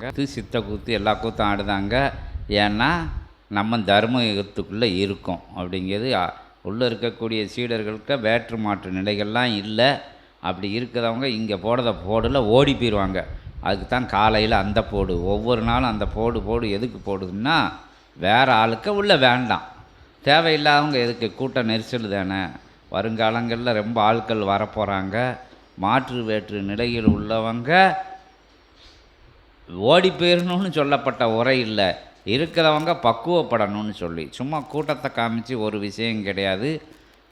கூத்து சித்த கூத்து எல்லா கூத்தும் ஆடுதாங்க. ஏன்னா நம்ம தர்ம யுகத்துக்குள்ளே இருக்கோம் அப்படிங்கிறது உள்ளே இருக்கக்கூடிய சீடர்களுக்கு வேற்று மாற்று நிலைகள்லாம் இல்லை. அப்படி இருக்கிறவங்க இங்கே போடுறத போடல ஓடி போயிடுவாங்க. அதுக்கு தான் காலையில் அந்த போடு ஒவ்வொரு நாளும் அந்த போடு போடு எதுக்கு போடுதுன்னா வேறு ஆளுக்கு உள்ளே வேண்டாம். தேவையில்லாதவங்க எதுக்கு கூட்ட நெரிசல் தானே? வருங்காலங்களில் ரொம்ப ஆட்கள் வரப்போகிறாங்க மாற்று வேற்று நிலையில் உள்ளவங்க ஓடி போயிடணும்னு சொல்லப்பட்ட உரை இல்லை. இருக்கிறவங்க பக்குவப்படணும்னு சொல்லி. சும்மா கூட்டத்தை காமிச்சு ஒரு விஷயம் கிடையாது.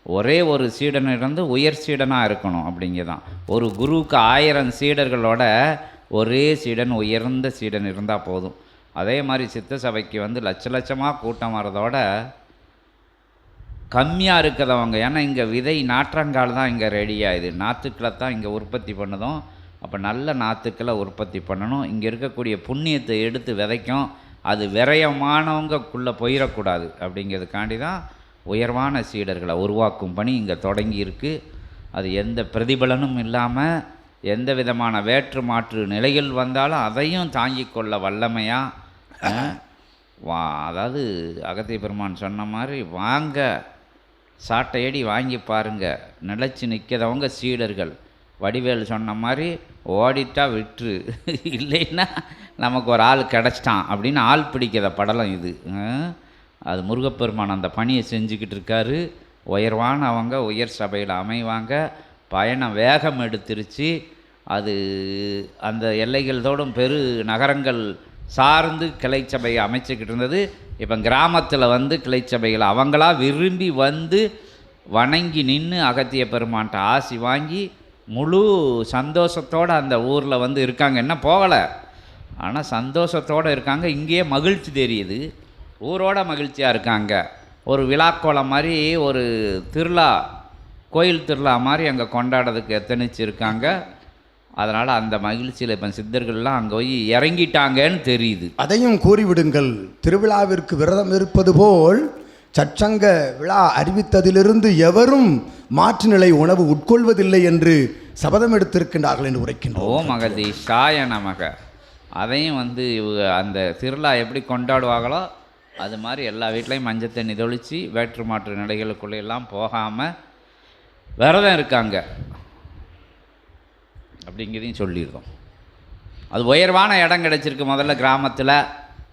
ஒரே ஒரு சீடன் இருந்து உயர் சீடனாக இருக்கணும் அப்படிங்கதான். ஒரு குருவுக்கு ஆயிரம் சீடர்களோட ஒரே சீடன் உயர்ந்த சீடன் இருந்தால் போதும். அதே மாதிரி சித்த சபைக்கு வந்து லட்ச லட்சமாக கூட்டம் வரதோட கம்மியாக இருக்கிறவங்க. ஏன்னா இங்கே விதை நாற்றங்கால் தான் இங்கே ரெடி ஆகுது. நாற்றுக்களை தான் இங்கே உற்பத்தி பண்ணுதும். அப்போ நல்ல நாற்றுக்களை உற்பத்தி பண்ணணும். இங்கே இருக்கக்கூடிய புண்ணியத்தை எடுத்து விதைக்கும். அது விரயமானவங்கக்குள்ளே போயிடக்கூடாது அப்படிங்கிறதுக்காண்டி தான் உயர்வான சீடர்களை உருவாக்கும் பணி இங்கே தொடங்கியிருக்கு அது எந்த பிரதிபலனும் இல்லாமல் எந்த விதமான வேற்று மாற்று நிலைகள் வந்தாலும் அதையும் தாங்கிக் கொள்ள வல்லமையாக வா அதாவது அகத்திய பெருமான் சொன்ன மாதிரி வாங்க. சாட்டையடி வாங்கி பாருங்கள் நிலச்சி நிற்கிறவங்க சீடர்கள். வடிவேல் சொன்ன மாதிரி ஓடிட்டா விட்டுரு இல்லைன்னா நமக்கு ஒரு ஆள் கிடச்சிட்டான் அப்படின்னு ஆள் பிடிக்கிற படலம் இது. அது முருகப்பெருமான் அந்த பணியை செஞ்சுக்கிட்டு இருக்காரு. உயர்வான அவங்க உயர் சபையில் அமைவாங்க. பயணம் வேகம் எடுத்துருச்சு. அது அந்த எல்லைகளோடும் பெரு நகரங்கள் சார்ந்து கிளை சபையை அமைச்சுக்கிட்டு இருந்தது. இப்போ கிராமத்தில் வந்து கிளை சபையில் அவங்களா விரும்பி வந்து வணங்கி நின்று அகத்திய பெருமான்ட்ட ஆசி வாங்கி முழு சந்தோஷத்தோடு அந்த ஊரில் வந்து இருக்காங்க. என்ன போகலை? ஆனால் சந்தோஷத்தோடு இருக்காங்க. இங்கேயே மகிழ்ச்சி தெரியுது. ஊரோட மகிழ்ச்சியாக இருக்காங்க. ஒரு விழாக்கோலம் மாதிரி ஒரு திருவிழா கோயில் திருவிழா மாதிரி அங்கே கொண்டாடுறதுக்கு எத்தனைச்சு இருக்காங்க அதனால் அந்த மகிழ்ச்சியில் இப்போ சித்தர்கள்லாம் அங்கே போய் இறங்கிட்டாங்கன்னு தெரியுது. அதையும் கூறிவிடுங்கள். திருவிழாவிற்கு விரதம் இருப்பது போல் சச்சங்க விழா அறிவித்ததிலிருந்து எவரும் மாற்று நிலை உணவு உட்கொள்வதில்லை என்று சபதம் எடுத்திருக்கின்றார்கள் என்று உரைக்கின்றோம். ஓ மகதி ஷாய நமக. அதையும் வந்து இவங்க அந்த திருவிழா எப்படி கொண்டாடுவாங்களோ அது மாதிரி எல்லா வீட்லேயும் மஞ்சள் தண்ணி வேற்று மாற்று நிலைகளுக்குள்ள எல்லாம் போகாமல் விரதம் இருக்காங்க. அப்படிங்கிறதையும் சொல்லியிருந்தோம் அது உயர்வான இடம் கிடச்சிருக்கு முதல்ல கிராமத்தில்.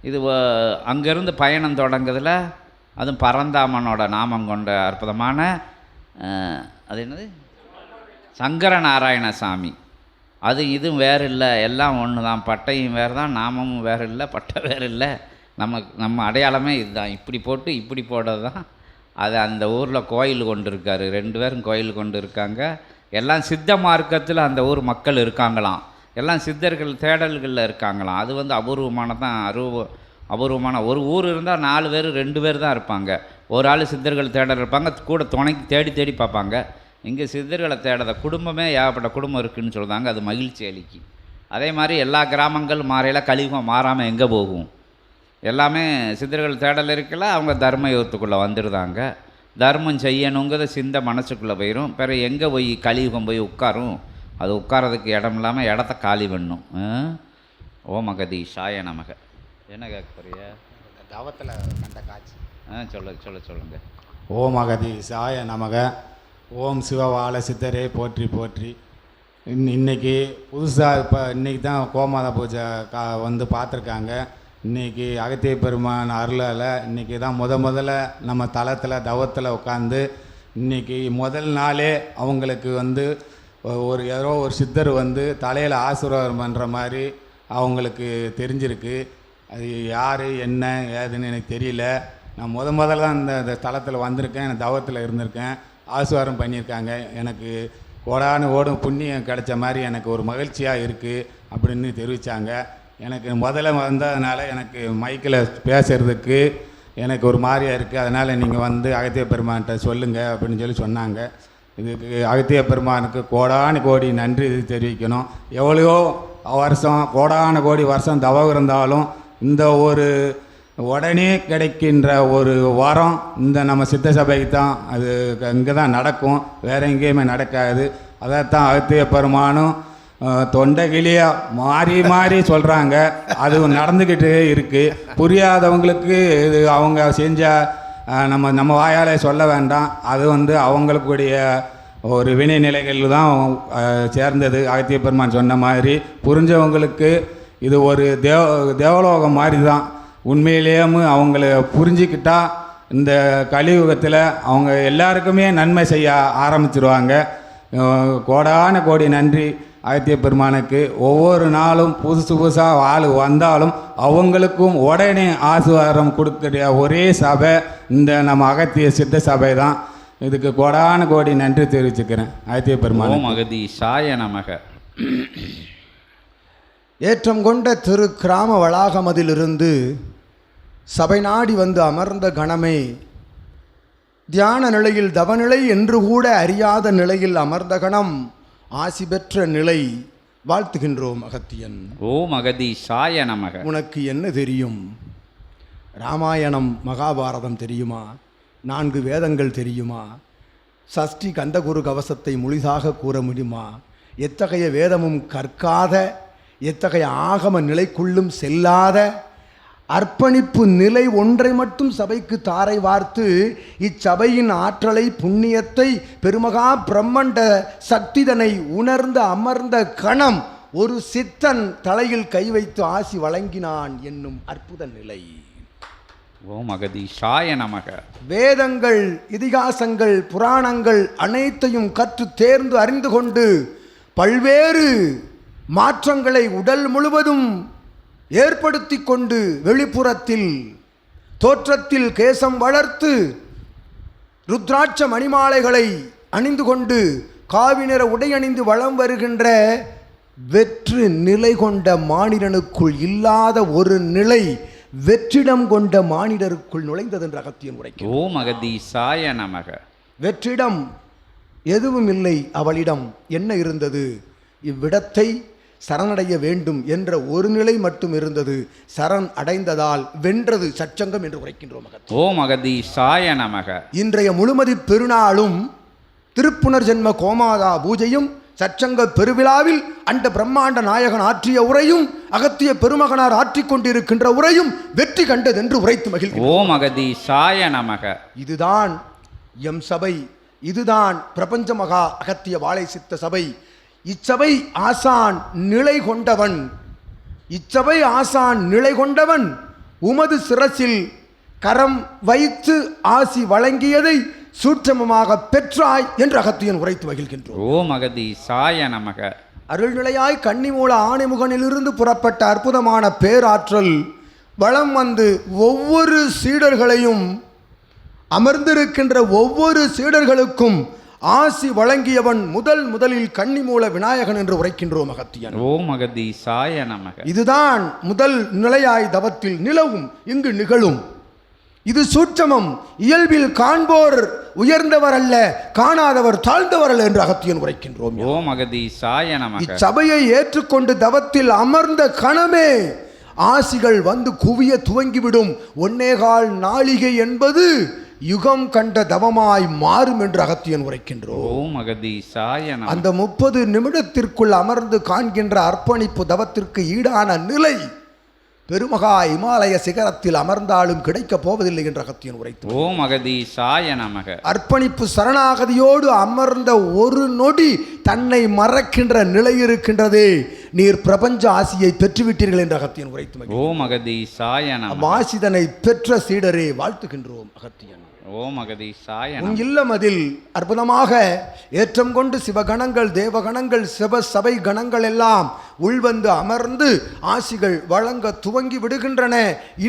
இது வ- அங்கேருந்து பயணம் தொடங்குதுல அதுவும் பரந்தாமனோட நாமம் கொண்ட அற்புதமான அது என்னது? சங்கர நாராயணசாமி அது இதுவும் வேறு இல்லை எல்லாம் ஒன்று தான் பட்டையும் வேறு தான் நாமமும் வேறு இல்லை பட்டை வேறு இல்லை நம்ம நம்ம அடையாளமே இதுதான். இப்படி போட்டு இப்படி போடுறது தான் அது அந்த ஊரில் கோயில் கொண்டு இருக்காரு. ரெண்டு பேரும் கோயில் கொண்டு இருக்காங்க. எல்லாம் சித்த மார்க்கத்தில் அந்த ஊர் மக்கள் இருக்காங்களாம். எல்லாம் சித்தர்கள் தேடல்களில் இருக்காங்களாம். அது வந்து அபூர்வமான தான் அருவ அபூர்வமான ஒரு ஊர் இருந்தால் நாலு பேர் ரெண்டு பேர் தான் இருப்பாங்க. ஒரு ஆள் சித்தர்கள் தேடல் இருப்பாங்க கூட துணைக்கு தேடி தேடி பார்ப்பாங்க. இங்கே சித்தர்களை தேடாத குடும்பமே ஏகப்பட்ட குடும்பம் இருக்குதுன்னு சொல்கிறாங்க அது மகிழ்ச்சி அளிக்கு. அதே மாதிரி எல்லா கிராமங்கள் மாறையில் கலியுகம் மாறாமல் எங்கே போகும்? எல்லாமே சித்தர்கள் தேடல் இருக்கல அவங்க தர்ம யுகத்துக்குள்ளே வந்துடுதாங்க தர்மம் செய்யணுங்கிறத சிந்த மனசுக்குள்ளே போயிடும் பிறகு எங்கே போய் கலியுகம் போய் உட்காரும்? அது உட்காரதுக்கு இடம் இல்லாமல் இடத்த காலி பண்ணும். ஓமகதி சாய நமக. என்ன கேட்க போறிய தவத்தில் கண்ட காட்சி. ஆ சொல்ல சொல்ல சொல்லுங்க. ஓம் அகதி சாய நமக. ஓம் சிவவால சித்தரே போற்றி போற்றி. இன் இன்னைக்கு புதுசாக இப்போ இன்னைக்கு தான் கோமாத பூஜை கா வந்து பார்த்துருக்காங்க. இன்னைக்கு அகத்திய பெருமான் அருளால் இன்னைக்கு தான் முத முதல்ல நம்ம தளத்தில் தவத்தில் உட்காந்து இன்னைக்கு முதல் நாளே அவங்களுக்கு வந்து ஒரு ஏதோ ஒரு சித்தர் வந்து தலையில் ஆசீர்வாதம் பண்ணுற மாதிரி அவங்களுக்கு தெரிஞ்சிருக்கு. அது யார் என்ன ஏதுன்னு எனக்கு தெரியல. நான் முத முதல்ல தான் இந்த இந்த தளத்தில் வந்திருக்கேன். எனக்கு தவத்தில் இருந்திருக்கேன். ஆசுவாரம் பண்ணியிருக்காங்க. எனக்கு கோடான ஓடும் புண்ணியம் கிடைச்ச மாதிரி எனக்கு ஒரு மகிழ்ச்சியாக இருக்குது அப்படின்னு தெரிவித்தாங்க எனக்கு முதல்ல வந்ததுனால எனக்கு மைக்கில் பேசுகிறதுக்கு எனக்கு ஒரு மாதிரியாக இருக்குது அதனால் நீங்கள் வந்து அகத்திய பெருமான்கிட்ட சொல்லுங்கள் அப்படின்னு சொல்லி சொன்னாங்க. இதுக்கு அகத்திய பெருமானுக்கு கோடான கோடி நன்றி தெரிவிக்கணும். எவ்வளையோ வருஷம் கோடான கோடி வருஷம் தவம் இருந்தாலும் இந்த ஒரு உடனே கிடைக்கின்ற ஒரு வரம் இந்த நம்ம சித்த சபைக்கு தான். அது இங்கே தான் நடக்கும். வேறு எங்கேயுமே நடக்காது. அதைத்தான் அகத்திய பெருமானும் அஹ், மாறி மாறி சொல்கிறாங்க அது நடந்துக்கிட்டே இருக்குது புரியாதவங்களுக்கு இது அவங்க செஞ்ச நம்ம நம்ம வாயாலே சொல்ல வேண்டாம். அது வந்து அவங்களுக்குடைய ஒரு வினை நிலைகள் தான் சேர்ந்தது. அகத்திய பெருமான் சொன்ன மாதிரி புரிஞ்சவங்களுக்கு இது ஒரு தேவ தேவலோகம் மாதிரி தான் உண்மையிலேயும் அவங்கள புரிஞ்சிக்கிட்டா இந்த கலியுகத்தில் அவங்க எல்லாருக்குமே நன்மை செய்ய ஆரம்பிச்சிருவாங்க. கோடான கோடி நன்றி ஆதித்ய பெருமானுக்கு ஒவ்வொரு நாளும் புதுசு புதுசாக ஆள் வந்தாலும் அவங்களுக்கும் உடனே ஆசுவாரம் கொடுக்குற ஒரே சபை இந்த நம்ம அகத்திய சித்த சபை தான் இதுக்கு கோடான கோடி நன்றி தெரிவிச்சுக்கிறேன் ஆதித்ய பெருமான் அகதி சாய நமக. ஏற்றம் கொண்ட திரு கிராம வளாகமதிலிருந்து சபை நாடி வந்து அமர்ந்த கணமே. தியான நிலையில் தவநிலை என்று கூட அறியாத நிலையில் அமர்ந்த கணம் ஆசி பெற்ற நிலை. வாழ்த்துகின்றோம் அகத்தியன். ஓம் அகதி சாய நமக. உனக்கு என்ன தெரியும்? ராமாயணம் மகாபாரதம் தெரியுமா? நான்கு வேதங்கள் தெரியுமா? சஷ்டி கந்தகுரு கவசத்தை முழுதாக கூற முடியுமா? எத்தகைய வேதமும் கற்காத எத்தகைய ஆகம நிலைக்குள்ளும் செல்லாத அர்ப்பணிப்பு நிலை ஒன்றை மட்டும் சபைக்கு தாரை வார்த்து இச்சபையின் ஆற்றலை புண்ணியத்தை பெருமகா பிரம்மண்ட சக்திதனை உணர்ந்து அமர்ந்த கணம் ஒரு சித்தன் தலையில் கை வைத்து ஆசி வழங்கினான் என்னும் அற்புத நிலை. ஓம் அகதி சாய நமக. வேதங்கள் இதிகாசங்கள் புராணங்கள் அனைத்தையும் கற்று தேர்ந்து அறிந்து கொண்டு பல்வேறு மாற்றங்களை உடல் முழுவதும் ஏற்படுத்தி கொண்டு வெளிப்புறத்தில் தோற்றத்தில் கேசம் வளர்த்து ருத்ராட்ச மணிமாலைகளை அணிந்து கொண்டு காவி நிற உடை அணிந்து வலம் வருகின்ற வெற்று நிலை கொண்ட மானிடனுக்குள் இல்லாத ஒரு நிலை வெற்றிடம் கொண்ட மானிடருக்குள் நுழைந்தது என்று அகத்தியன் உரைக்கும் ஓம் அகதி சாய நமக. வெற்றிடம் எதுவும் இல்லை அவளிடம் என்ன இருந்தது? இவ்விடத்தை சரணடைய வேண்டும் என்ற ஒரு நிலை மட்டும் இருந்தது. சரண் அடைந்ததால் வென்றது சச்சங்கம் என்று உரைக்கின்றோம் மகத். ஓம் அகதி சாய நமக. இன்றைய முழுமதி பெருநாளும் திருப்புனர் ஜென்ம கோமாதா பூஜையும் சச்சங்க பெருவிழாவில் அந்த பிரம்மாண்ட நாயகன் ஆற்றிய உரையும் அகத்திய பெருமகனார் ஆற்றிக் கொண்டிருக்கின்ற உரையும் வெற்றி கண்டதென்று உரைத்து மகிழ்கிறோம். ஓம் அகதி சாய நமக. இதுதான் எம் சபை. இதுதான் பிரபஞ்ச மகா அகத்திய வாழை சித்த சபை. இச்சபை ஆசான் நிலை கொண்டவன். இச்சபை ஆசான் நிலை கொண்டவன் உமது சிரசில் கரம் வைத்து ஆசி வழங்கியதை சூட்சமமாக பெற்றாய் என்று அகத்தியன் உரைத்து மகிழ்கின்றோம். ஓம் அகதி சாய நமக. அருள்நிலையாய் கன்னிமூல ஆணைமுகனிலிருந்து புறப்பட்ட அற்புதமான பேராற்றல் வளம் வந்து ஒவ்வொரு சீடர்களையும் அமர்ந்திருக்கின்ற ஒவ்வொரு சீடர்களுக்கும் ஆசி வழங்கியவன் முதல் முதலில் கன்னிமூல விநாயகன் என்று உரைக்கின்றோம் அகத்தியன் ஓம் அகதி சாய நமக. இதுதான் முதல் நிலையாய் தவத்தில் நிலவும் இங்கு நிகழும். இது சூட்சமம். இயல்பில் காண்போர் உயர்ந்தவர் அல்ல காணாதவர் தாழ்ந்தவர் அல்ல என்று அகத்தியன் உரைக்கின்றோம். ஓம் அகதி சாய நமக. இச்சபையை ஏற்றுக்கொண்டு தவத்தில் அமர்ந்த கணமே ஆசிகள் வந்து குவிய துவங்கிவிடும். ஒன்னேகால் நாளிகை என்பது யுகம் கண்ட தவமாய் மாறும் என்று அகத்தியன் உரைக்கின்றோம். அந்த முப்பது நிமிடத்திற்குள் அமர்ந்து காண்கின்ற அர்ப்பணிப்பு தவத்திற்கு ஈடான நிலை பெருமகா இமாலய சிகரத்தில் அமர்ந்தாலும் கிடைக்கப் போவதில்லை என்று அகத்தியன் உரைத்து ஓம் அகதி சாய நமக. அர்ப்பணிப்பு சரணாகதியோடு அமர்ந்த ஒரு நொடி தன்னை மறக்கின்ற நிலை இருக்கின்றதே. நீர் பிரபஞ்ச ஆசியை பெற்றுவிட்டீர்கள் என்று அகத்தியன் உரைத்து. ஓம் அகதி சாய நமக அவ்வாசிதனை பெற்ற சீடரே வாழ்த்துகின்றோம் அகத்தியன். ஓம் அகதி சாய உன் இல்லம் அதில் அற்புதமாக ஏற்றம் கொண்டு சிவகணங்கள் தேவகணங்கள் சிவ சபை கணங்கள் எல்லாம் உள்வந்து அமர்ந்து ஆசிகள் வழங்க துவங்கி விடுகின்றன.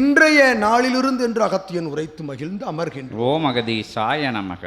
இன்றைய நாளிலிருந்து என்று அகத்தியன் உரைத்து மகிழ்ந்து அமர்கின்றோம் ஓம் அகதி சாய நமக.